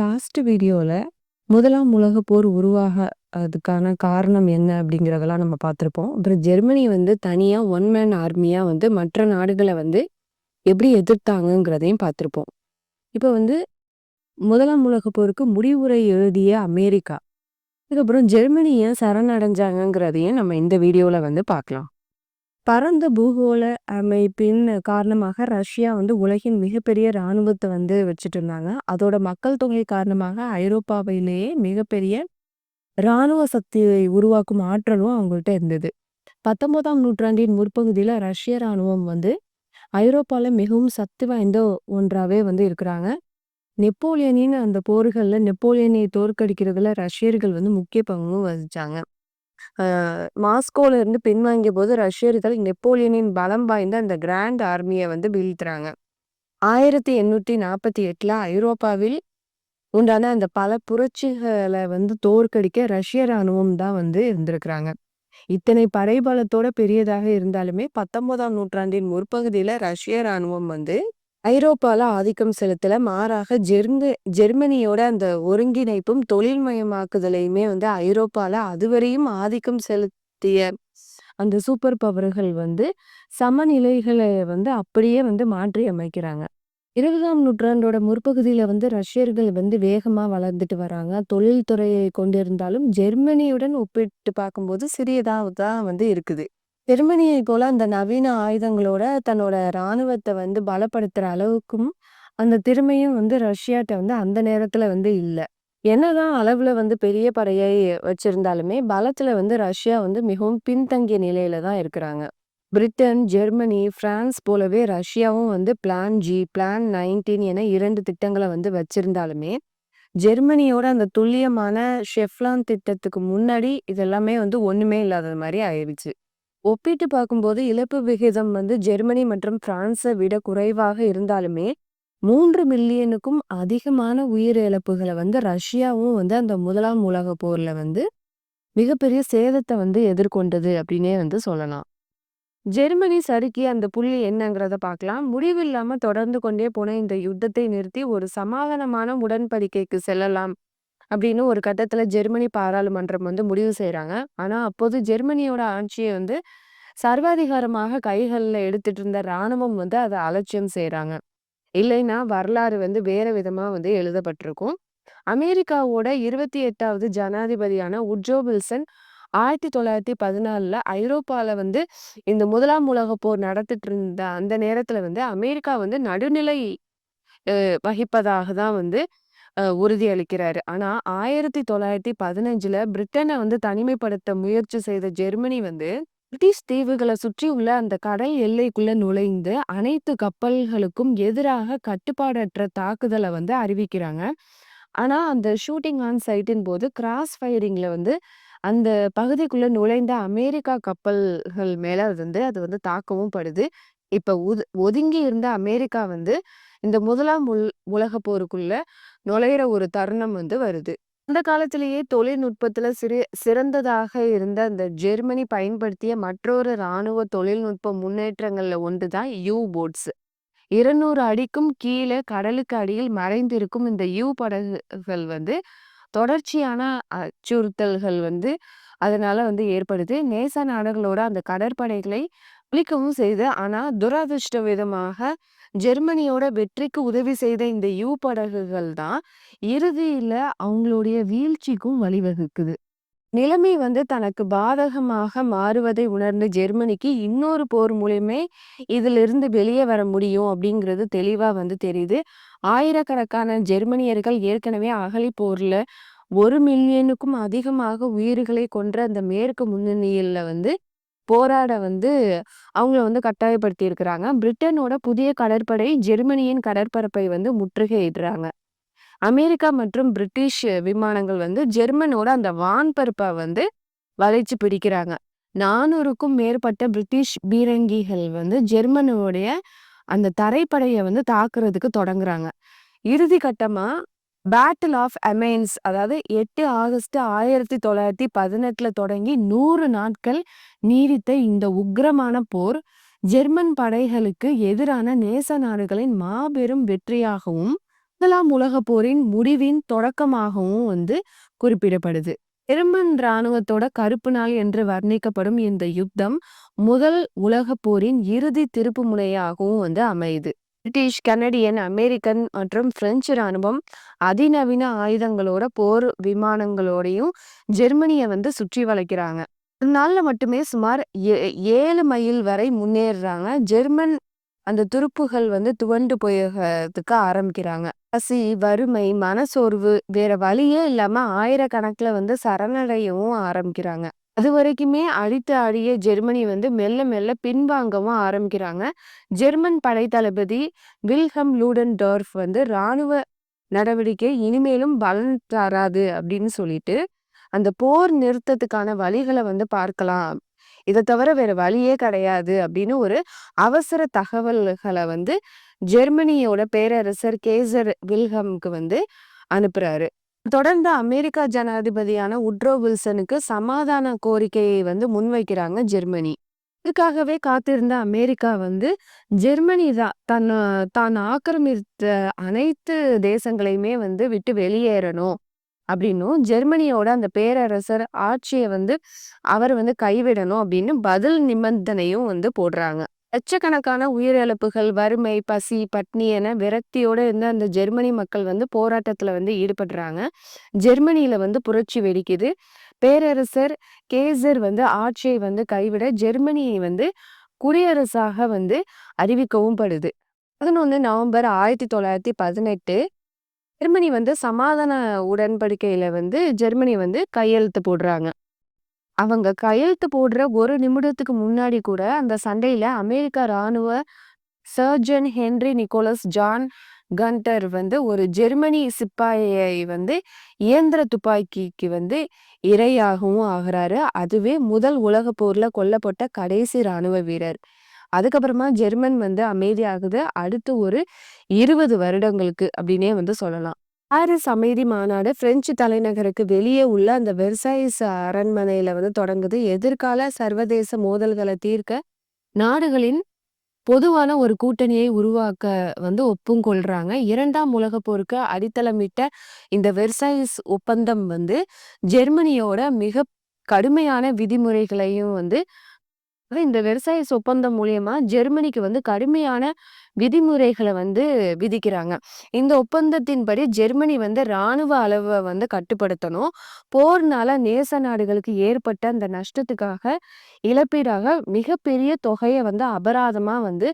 Last வீடியோவில் முதலாம் உலகப் போர் உருவாக அதுக்கான காரணம் என்ன அப்படிங்கிறதெல்லாம் நம்ம பார்த்துருப்போம். அப்புறம் ஜெர்மனி வந்து தனியாக ஒன் மேன் ஆர்மியாக வந்து மற்ற நாடுகளை வந்து எப்படி எதிர்த்தாங்கங்கிறதையும் பார்த்துருப்போம். இப்போ வந்து முதலாம் உலகப் போருக்கு முடிவுரை எழுதிய அமெரிக்கா. அதுக்கப்புறம் ஜெர்மனி ஏன் சரணடைஞ்சாங்கங்கிறதையும் நம்ம இந்த வீடியோவில் வந்து பார்க்கலாம். பரந்த பூகோள அமைப்பின் காரணமாக ரஷ்யா வந்து உலகின் மிகப்பெரிய இராணுவத்தை வந்து வச்சுட்டு இருந்தாங்க. அதோட மக்கள் தொகை காரணமாக ஐரோப்பாவிலேயே மிகப்பெரிய இராணுவ சக்தியை உருவாக்கும் ஆற்றலும் அவங்கள்ட்ட இருந்தது. பத்தொன்பதாம் நூற்றாண்டின் முற்பகுதியில் ரஷ்ய இராணுவம் வந்து ஐரோப்பாவில் மிகவும் சக்தி வாய்ந்த ஒன்றாகவே வந்து இருக்கிறாங்க. நெப்போலியனின் அந்த போர்களில் நெப்போலியனை தோற்கடிக்கிறதுல ரஷ்யர்கள் வந்து முக்கிய பங்கும் வகிச்சாங்க. மாஸ்கோல இருந்து பின்வாங்கிய போது ரஷ்யர்கள் நெப்போலியனின் பலம் வாய்ந்த அந்த கிராண்ட் ஆர்மியை வந்து வீழ்த்துறாங்க. ஆயிரத்தி எண்ணூத்தி நாற்பத்தி எட்டுல ஐரோப்பாவில் உண்டான அந்த பல புரட்சிகளை வந்து தோற்கடிக்க ரஷ்ய ராணுவம் தான் வந்து இருந்திருக்கிறாங்க. இத்தனை படைபலத்தோட பெரியதாக இருந்தாலுமே பத்தொன்பதாம் நூற்றாண்டின் முற்பகுதியில ரஷ்ய ராணுவம் வந்து ஐரோப்பால ஆதிக்கம் செலுத்தல. மாறாக ஜெர்ம ஜெர்மனியோட அந்த ஒருங்கிணைப்பும், தொழில்மயமாக்குதலையுமே வந்து ஐரோப்பால அதுவரையும் ஆதிக்கம் செலுத்திய அந்த சூப்பர் பவர்கள் வந்து சமநிலைகளை வந்து அப்படியே வந்து மாற்றி அமைக்கிறாங்க. இருபதாம் நூற்றாண்டோட முற்பகுதியில் வந்து ரஷ்யர்கள் வந்து வேகமாக வளர்ந்துட்டு வராங்க. தொழில்துறையை கொண்டிருந்தாலும் ஜெர்மனியுடன் ஒப்பிட்டு பார்க்கும்போது சிறியதாக தான் வந்து இருக்குது. ஜெர்மனியை போல அந்த நவீன ஆயுதங்களோட தன்னோட இராணுவத்தை வந்து பலப்படுத்துகிற அளவுக்கும் அந்த திறமையும் வந்து ரஷ்யாட்ட வந்து அந்த நேரத்தில் வந்து இல்லை என்னதான் அளவில் வந்து பெரிய படையை வச்சிருந்தாலுமே பலத்தில் வந்து ரஷ்யா வந்து மிகவும் பின்தங்கிய நிலையில தான் இருக்கிறாங்க. பிரிட்டன், ஜெர்மனி, பிரான்ஸ் போலவே ரஷ்யாவும் வந்து பிளான் ஜி, பிளான் நைன்டீன் என இரண்டு திட்டங்களை வந்து வச்சிருந்தாலுமே ஜெர்மனியோட அந்த துல்லியமான ஷெஃப்லான் திட்டத்துக்கு முன்னாடி இதெல்லாமே வந்து ஒன்றுமே இல்லாத மாதிரி ஆயிடுச்சு. ஒப்பிட்டு பார்க்கும்போது இழப்பு விகிதம் வந்து ஜெர்மனி மற்றும் பிரான்ஸை விட குறைவாக இருந்தாலுமே மூன்று மில்லியனுக்கும் அதிகமான உயிரிழப்புகளை வந்து ரஷ்யாவும் வந்து அந்த முதலாம் உலக போர்ல வந்து மிகப்பெரிய சேதத்தை வந்து எதிர்கொண்டது அப்படின்னே வந்து சொல்லலாம். ஜெர்மனி சறுக்கி அந்த புள்ளி என்னங்கிறத பார்க்கலாம். முடிவில்லாம தொடர்ந்து கொண்டே போன இந்த யுத்தத்தை நிறுத்தி ஒரு சமாதானமான உடன்படிக்கைக்கு செல்லலாம் அப்படின்னு ஒரு கட்டத்துல ஜெர்மனி பாராளுமன்றம் வந்து முடிவு செய்யறாங்க ஆனா அப்போது ஜெர்மனியோட ஆட்சியை வந்து சர்வாதிகாரமாக கைகளில் எடுத்துட்டு இருந்த இராணுவம் வந்து அதை அலட்சியம் செய்கிறாங்க இல்லைன்னா வரலாறு வந்து வேற விதமாக வந்து எழுதப்பட்டிருக்கும். அமெரிக்காவோட இருபத்தி எட்டாவது ஜனாதிபதியான உட்ஜோ வில்சன் ஆயிரத்தி தொள்ளாயிரத்தி பதினாலில் ஐரோப்பாவில் வந்து இந்த முதலாம் உலக போர் நடத்திட்டு இருந்த அந்த நேரத்தில் வந்து அமெரிக்கா வந்து நடுநிலை வகிப்பதாக தான் வந்து உறுதி அளிக்கிறாரு ஆயிரத்தி தொள்ளாயிரத்தி பதினஞ்சில் பிரிட்டனை வந்து தனிமைப்படுத்த முயற்சி செய்த ஜெர்மனி வந்து பிரிட்டிஷ் தீவுகளை சுற்றி உள்ள அந்த கடல் எல்லைக்குள்ள நுழைந்து அனைத்து கப்பல்களுக்கும் எதிராக கட்டுப்பாடற்ற தாக்குதலை வந்து அறிவிக்கிறாங்க. ஆனா அந்த ஷூட்டிங் ஆன் சைட்டின் போது கிராஸ் ஃபயரிங்ல வந்து அந்த பகுதிக்குள்ள நுழைந்த அமெரிக்கா கப்பல்கள் மேல அது வந்து அது வந்து தாக்கவும் படுது. இப்ப ஒதுங்கி இருந்த அமெரிக்கா வந்து இந்த முதலாம் உல் உலக போருக்குள்ள நுழையிற ஒரு தருணம் வந்து வருது. அந்த காலத்திலேயே தொழில்நுட்பத்துல சிறு சிறந்ததாக இருந்த அந்த ஜெர்மனி பயன்படுத்திய மற்றொரு இராணுவ தொழில்நுட்ப முன்னேற்றங்கள்ல ஒன்றுதான் யூ போட்ஸ் இருநூறு அடிக்கும் கீழே கடலுக்கு அடியில் மறைந்திருக்கும் இந்த யூ படகுகள் வந்து தொடர்ச்சியான அச்சுறுத்தல்கள் வந்து அதனால வந்து ஏற்படுது. நேச நாடுகளோட அந்த கடற்படைகளை அழிக்கவும் செய்து ஆனா துரதிருஷ்ட விதமாக ஜெர்மனியோட வெற்றிக்கு உதவி செய்த இந்த யூ படகுகள் தான் இறுதியில அவங்களுடைய வீழ்ச்சிக்கும் வழிவகுக்குது. நிலைமை வந்து தனக்கு பாதகமாக மாறுவதை உணர்ந்த ஜெர்மனிக்கு இன்னொரு போர் மூலியமே இதிலிருந்து வெளியே வர முடியும் அப்படிங்கிறது தெளிவாக வந்து தெரியுது. ஆயிரக்கணக்கான ஜெர்மனியர்கள் ஏற்கனவே அகலி போரில் ஒரு மில்லியனுக்கும் அதிகமாக உயிர்களை கொன்ற அந்த மேற்கு முன்னணியில் வந்து போராட வந்து அவங்கள வந்து கட்டாயப்படுத்தி இருக்கிறாங்க பிரிட்டனோட புதிய கடற்படை ஜெர்மனியின் கடற்பரப்பை வந்து முற்றுகையிடுறாங்க. அமெரிக்கா மற்றும் பிரிட்டிஷ் விமானங்கள் வந்து ஜெர்மனோட அந்த வான்பரப்பை வந்து வளைச்சு பிடிக்கிறாங்க. நானூறுக்கும் மேற்பட்ட பிரிட்டிஷ் பீரங்கிகள் வந்து ஜெர்மனோடைய அந்த தரைப்படையை வந்து தாக்குறதுக்கு தொடங்குறாங்க. இறுதி கட்டமாக பேட்டில் ஆஃப் அமெயின்ஸ் அதாவது எட்டு ஆகஸ்ட் ஆயிரத்தி தொள்ளாயிரத்தி பதினெட்டுல தொடங்கி நூறு நாட்கள் நீடித்த இந்த உக்ரமான போர் ஜெர்மன் படைகளுக்கு எதிரான நேச நாடுகளின் மாபெரும் வெற்றியாகவும் முதலாம் உலக போரின் முடிவின் தொடக்கமாகவும் வந்து குறிப்பிடப்படுது. ஜெர்மன் இராணுவத்தோட கருப்பு நாள் என்று வர்ணிக்கப்படும் இந்த யுத்தம் முதல் உலக போரின் இறுதி திருப்பு முனையாகவும் வந்து அமையுது. பிரிட்டிஷ் கனடியன் அமெரிக்கன் மற்றும் பிரெஞ்சு இராணுவம் அதிநவீன ஆயுதங்களோட போர் விமானங்களோடையும் ஜெர்மனியை வந்து சுற்றி வளைக்கிறாங்க. நாளில் மட்டுமே சுமார் ஏழு மைல் வரை முன்னேறுறாங்க. ஜெர்மன் அந்த துருப்புகள் வந்து துவண்டு போயதுக்கு ஆரம்பிக்கிறாங்க. பசி வறுமை மனசோர்வு வேற வழியே இல்லாம ஆயிரக்கணக்கில் வந்து சரணடையவும் ஆரம்பிக்கிறாங்க. அது வரைக்குமே அழித்த அழிய ஜெர்மனி வந்து மெல்ல மெல்ல பின்வாங்கவும் ஆரம்பிக்கிறாங்க. ஜெர்மன் படை தளபதி வில்ஹம் லூடன்டோர்ஃப் வந்து இராணுவ நடவடிக்கை இனிமேலும் பலன் தராது அப்படின்னு சொல்லிட்டு அந்த போர் நிறுத்தத்துக்கான வழிகளை வந்து பார்க்கலாம். இதை தவிர வேற வழியே கிடையாது அப்படின்னு ஒரு அவசர தகவல்களை வந்து ஜெர்மனியோட பேரரசர் கேசர் வில்ஹம்க்கு வந்து அனுப்புறாரு. தொடர்ந்து அமெரிக்கா ஜனாதிபதியான உட்ரோ வில்சனுக்கு சமாதான கோரிக்கையை வந்து முன்வைக்கிறாங்க ஜெர்மனி. இதுக்காகவே காத்திருந்த அமெரிக்கா வந்து ஜெர்மனி தான் தன் தான் ஆக்கிரமித்த அனைத்து தேசங்களையுமே வந்து விட்டு வெளியேறணும் அப்படின்னும் ஜெர்மனியோட அந்த பேரரசர் ஆட்சியை வந்து அவர் வந்து கைவிடணும் அப்படின்னு பதில் நிபந்தனையும் வந்து போடுறாங்க. லட்சக்கணக்கான உயிரிழப்புகள் வறுமை பசி பட்னி என விரக்தியோடு இருந்த அந்த ஜெர்மனி மக்கள் வந்து போராட்டத்தில் வந்து ஈடுபடுறாங்க. ஜெர்மனியில் வந்து புரட்சி வெடிக்குது. பேரரசர் கேசர் வந்து ஆட்சியை வந்து கைவிட ஜெர்மனியை வந்து குடியரசாக வந்து அறிவிக்கவும் படுது. பதினொன்று நவம்பர் ஆயிரத்தி தொள்ளாயிரத்தி பதினெட்டு ஜெர்மனி வந்து சமாதான உடன்படிக்கையில் வந்து ஜெர்மனி வந்து கையெழுத்து போடுறாங்க. அவங்க கையெழுத்து போடுற ஒரு நிமிடத்துக்கு முன்னாடி கூட அந்த சண்டையில அமெரிக்கா ராணுவ sergeant Henry Nicholas John Gunter வந்து ஒரு ஜெர்மனி சிப்பாயை வந்து இயந்திர துப்பாக்கிக்கு வந்து இரையாகவும் ஆகிறாரு. அதுவே முதல் உலக போர்ல கொல்லப்பட்ட கடைசி ராணுவ வீரர். அதுக்கப்புறமா ஜெர்மன் வந்து அமைதியாகுது. அடுத்து ஒரு இருபது வருடங்களுக்கு அப்படின்னே வந்து சொல்லலாம். பாரிஸ் அமைதி மாநாடு பிரெஞ்சு தலைநகருக்கு வெளியே உள்ள அந்த வெர்சைஸ் அரண்மனையில வந்து தொடங்குது. எதிர்கால சர்வதேச மோதல்களை தீர்க்க நாடுகளின் பொதுவான ஒரு கூட்டணியை உருவாக்க வந்து ஒப்புங்கொள்றாங்க இரண்டாம் உலக போருக்கு அடித்தளமிட்ட இந்த வெர்சைஸ் ஒப்பந்தம் வந்து ஜெர்மனியோட மிக கடுமையான விதிமுறைகளையும் வந்து இந்த விவசாய ஒப்பந்தம் மூலியமா ஜெர்மனிக்கு வந்து கடுமையான விதிமுறைகளை வந்து விதிக்கிறாங்க. இந்த ஒப்பந்தத்தின்படி ஜெர்மனி வந்து இராணுவ அளவை வந்து கட்டுப்படுத்தணும். போர்னால நேச நாடுகளுக்கு ஏற்பட்ட அந்த நஷ்டத்துக்காக இழப்பீடாக மிகப்பெரிய தொகையை வந்து அபராதமா வந்து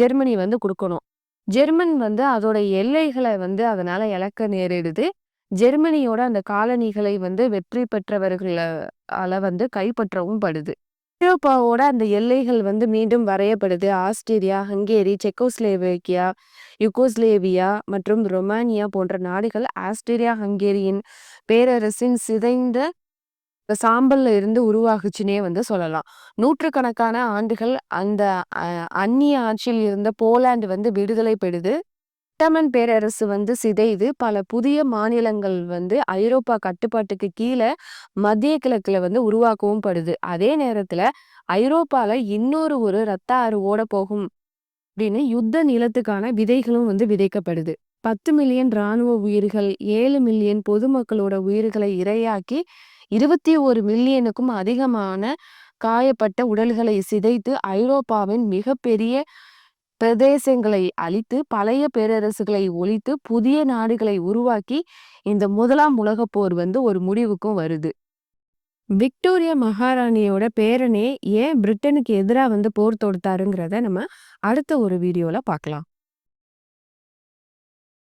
ஜெர்மனி வந்து கொடுக்கணும். ஜெர்மன் வந்து அதோட எல்லைகளை வந்து அதனால இழக்க நேரிடுது. ஜெர்மனியோட அந்த காலனிகளை வந்து வெற்றி பெற்றவர்களால வந்து கைப்பற்றவும் படுது. ஐரோப்பாவோட அந்த எல்லைகள் வந்து மீண்டும் வரையப்படுது. ஆஸ்திரியா ஹங்கேரி செக்கோஸ்லேவேக்கியா யுகோஸ்லேவியா மற்றும் ரொமானியா போன்ற நாடுகள் ஆஸ்திரியா ஹங்கேரியின் பேரரசின் சிதைந்த சாம்பல்ல இருந்து உருவாகுச்சுன்னே வந்து சொல்லலாம். நூற்றுக்கணக்கான ஆண்டுகள் அந்த அந்நிய ஆட்சியில் இருந்த போலாந்து வந்து விடுதலை பெறுது. ஒட்டமன் பேரரசு வந்து சிதைது. பல புதிய மாநிலங்கள் வந்து ஐரோப்பா கட்டுப்பாட்டுக்கு கீழே மத்திய கிழக்குல வந்து உருவாக்கவும் படுது. அதே நேரத்துல ஐரோப்பால இன்னொரு ஒரு ரத்த ஆறு ஓட போகும் அப்படின்னு யுத்த நிலத்துக்கான விதைகளும் வந்து விதைக்கப்படுது. பத்து மில்லியன் இராணுவ உயிர்கள் ஏழு மில்லியன் பொதுமக்களோட உயிர்களை இரையாக்கி இருபத்தி ஒரு மில்லியனுக்கும் அதிகமான காயப்பட்ட உடல்களை சிதைத்து ஐரோப்பாவின் மிகப்பெரிய பிரதேசங்களை அழித்து பழைய பேரரசுகளை ஒழித்து புதிய நாடுகளை உருவாக்கி இந்த முதலாம் உலகப் போர் வந்து ஒரு முடிவுக்கும் வருது. விக்டோரியா மகாராணியோட பேரனே ஏன் பிரிட்டனுக்கு எதிராக வந்து போர் தொடுத்தாருங்கிறத நம்ம அடுத்த ஒரு வீடியோவில் பார்க்கலாம்.